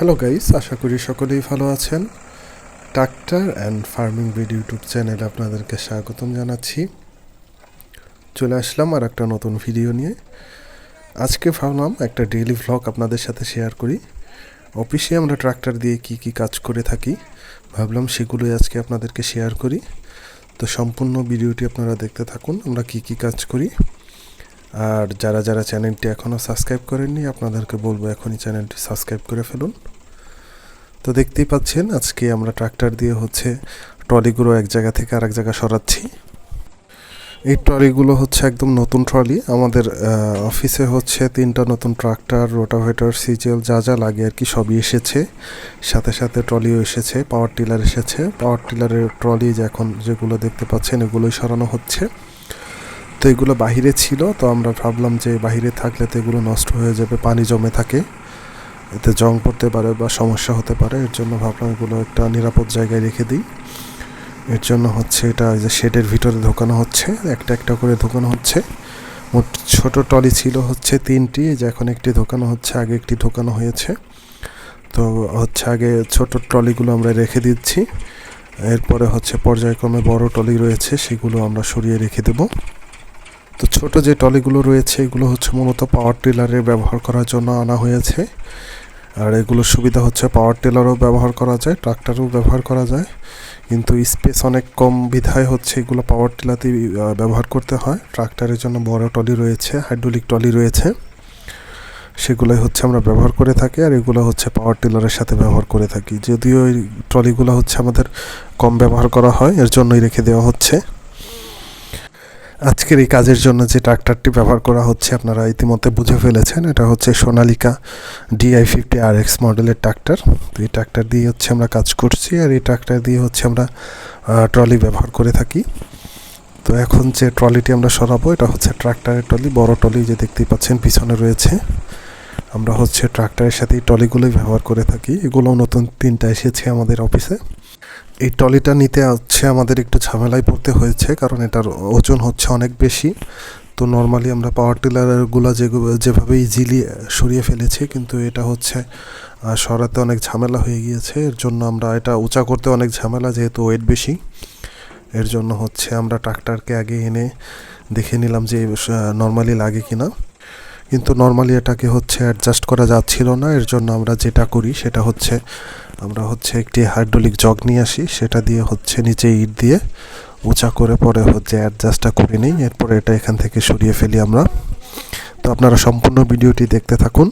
Hello guys আশা করি সকলেই ভালো আছেন। Tractor and farming with YouTube চ্যানেলে আপনাদেরকে স্বাগতম জানাচ্ছি। চলে আসলাম আর একটা নতুন ভিডিও নিয়ে। আজকে ভাবলাম একটা ডেইলি ভ্লগ আপনাদের সাথে শেয়ার করি। অফিসে আমরা ট্রাক্টর দিয়ে কি কি কাজ করে থাকি, ভাবলাম সেগুলোই আজকে আপনাদেরকে শেয়ার করি। তো সম্পূর্ণ ভিডিওটি আপনারা দেখতে থাকুন, আমরা কি কি কাজ করি। আর যারা যারা চ্যানেলটি এখনও সাবস্ক্রাইব করেননি, আপনাদেরকে বলব এখনই চ্যানেলটি সাবস্ক্রাইব করে ফেলুন। তো দেখতেই পাচ্ছেন, আজকে আমরা ট্রাক্টর দিয়ে হচ্ছে ট্রলিগুলো এক জায়গা থেকে আরেক জায়গা সরাচ্ছি। এই ট্রলিগুলো হচ্ছে একদম নতুন ট্রলি। আমাদের অফিসে হচ্ছে তিনটা নতুন ট্রাক্টর, রোটাভেটর, সিজেল যা যা লাগে আর কি সবই এসেছে। সাথে সাথে ট্রলিও এসেছে, পাওয়ার টিলার এসেছে। পাওয়ার টিলারের ট্রলি যে এখন যেগুলো দেখতে পাচ্ছেন, এগুলোই সরানো হচ্ছে। তো এগুলো বাহিরে ছিল, তো আমরা ভাবলাম যে বাহিরে থাকলে তো এগুলো নষ্ট হয়ে যাবে, পানি জমে থাকে। এতে জং পড়তে পারে বা সমস্যা হতে পারে, এর জন্য ভাবলাম এগুলো একটা নিরাপদ জায়গায় রেখে দিই। এর জন্য হচ্ছে এটা যে শেডের ভিতরে ঢোকানো হচ্ছে, একটা একটা করে ঢোকানো হচ্ছে। মোট ছোট টলি ছিল হচ্ছে তিনটি যে এখন একটি ঢোকানো হচ্ছে, আগে একটি ঢোকানো হয়েছে। তো হচ্ছে আগে ছোট ট্রলিগুলো আমরা রেখে দিচ্ছি। এরপরে হচ্ছে পর্যায়ক্রমে বড় টলি রয়েছে, সেগুলো আমরা সরিয়ে রেখে দেবো। ছোট যে টলিগুলো রয়েছে, এগুলো হচ্ছে মূলত পাওয়ার টিলারে ব্যবহার করার জন্য আনা হয়েছে। আর এগুলোর সুবিধা হচ্ছে পাওয়ার টিলারও ব্যবহার করা যায় ট্রাক্টরও ব্যবহার করা যায়। কিন্তু স্পেস অনেক কম বিধায় হচ্ছে এগুলো পাওয়ার টিলাতেই ব্যবহার করতে হয়। ট্রাক্টরের জন্য বড় টলি রয়েছে হাইড্রোলিক টলি রয়েছে। সেগুলোই হচ্ছে আমরা ব্যবহার করে থাকি আর এগুলো হচ্ছে পাওয়ার টিলারের সাথে ব্যবহার করে থাকি। যদিও এই ট্রলিগুলো হচ্ছে আমাদের কম ব্যবহার করা হয়, এর জন্যই রেখে দেওয়া হচ্ছে। আজকের এই কাজের জন্য যে ট্রাক্টরটি ব্যবহার করা হচ্ছে, আপনারা ইতিমধ্যে বুঝে ফেলেছেন, এটা হচ্ছে Sonalika DI fifty R X মডেলের ট্রাক্টর। তো এই ট্রাক্টর দিয়ে হচ্ছে আমরা কাজ করছি, আর এই ট্রাক্টর দিয়ে হচ্ছে আমরা ট্রলি ব্যবহার করে থাকি। তো এখন যে ট্রলিটি আমরা সরাবো, এটা হচ্ছে ট্রাক্টরের ট্রলি, বড় ট্রলি যে দেখতেই পাচ্ছেন, পিছনে রয়েছে। আমরা হচ্ছে ট্রাক্টরের সাথে এই ট্রলিগুলোই ব্যবহার করে থাকি এগুলো নতুন তিনটা এসেছে আমাদের অফিসে। এই ট্রলিটা নিতে হচ্ছে আমাদের একটু ঝামেলায় পড়তে হয়েছে, কারণ এটার ওজন হচ্ছে অনেক বেশি। তো নর্মালি আমরা পাওয়ার টিলারগুলো যেগুলো যেভাবে ইজিলি সরিয়ে ফেলেছি, কিন্তু এটা হচ্ছে সরাতে অনেক ঝামেলা হয়ে গিয়েছে। এর জন্য আমরা এটা উঁচা করতে অনেক ঝামেলা, যেহেতু ওয়েট বেশি। এর জন্য হচ্ছে আমরা ট্রাক্টরকে আগে এনে দেখে নিলাম যে নর্মালি লাগে কি না কিন্তু নর্মালি এটাকে হচ্ছে অ্যাডজাস্ট করা যাচ্ছিল না। এর জন্য আমরা যেটা করি সেটা হচ্ছে, আমরা হচ্ছে একটি হাইড্রোলিক জগ নিয়ে আসি। সেটা দিয়ে হচ্ছে নিচে ইট দিয়ে উঁচা করে পরে হচ্ছে অ্যাডজাস্টটা করে নিই। এরপরে এটা এখান থেকে সরিয়ে ফেলি আমরা। তো আপনারা সম্পূর্ণ ভিডিওটি দেখতে থাকুন।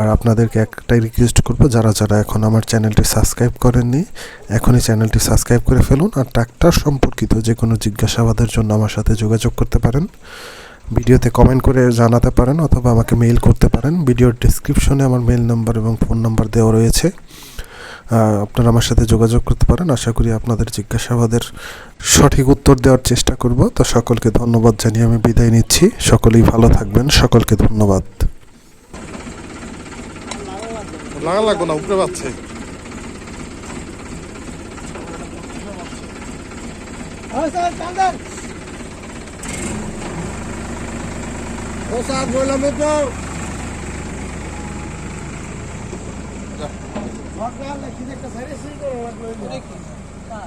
আর আপনাদেরকে একটাই রিকোয়েস্ট করব, যারা যারা এখন আমার চ্যানেলটি সাবস্ক্রাইব করেননি, এখনই চ্যানেলটি সাবস্ক্রাইব করে ফেলুন। আর ট্রাক্টর সম্পর্কিত যে কোনো জিজ্ঞাসাবাদের জন্য আমার সাথে যোগাযোগ করতে পারেন। ভিডিওতে কমেন্ট করে জানাতে পারেন অথবা আমাকে মেইল করতে পারেন। ভিডিওর ডিসক্রিপশনে আমার মেইল নাম্বার এবং ফোন নাম্বার দেওয়া রয়েছে। আপনারা আমার সাথে যোগাযোগ করতে পারেন। আশা করি আপনাদের জিজ্ঞাসাবাদের সঠিক উত্তর দেওয়ার চেষ্টা করব। তো সকলকে ধন্যবাদ জানিয়ে আমি বিদায় নিচ্ছি। সকলেই ভালো থাকবেন। সকলকে ধন্যবাদ। লাগা লাগবো না উপরে পাচ্ছে Boss, bola mo po. Bakla, kinek ka sare sige, wag mo. Kinek. Ha.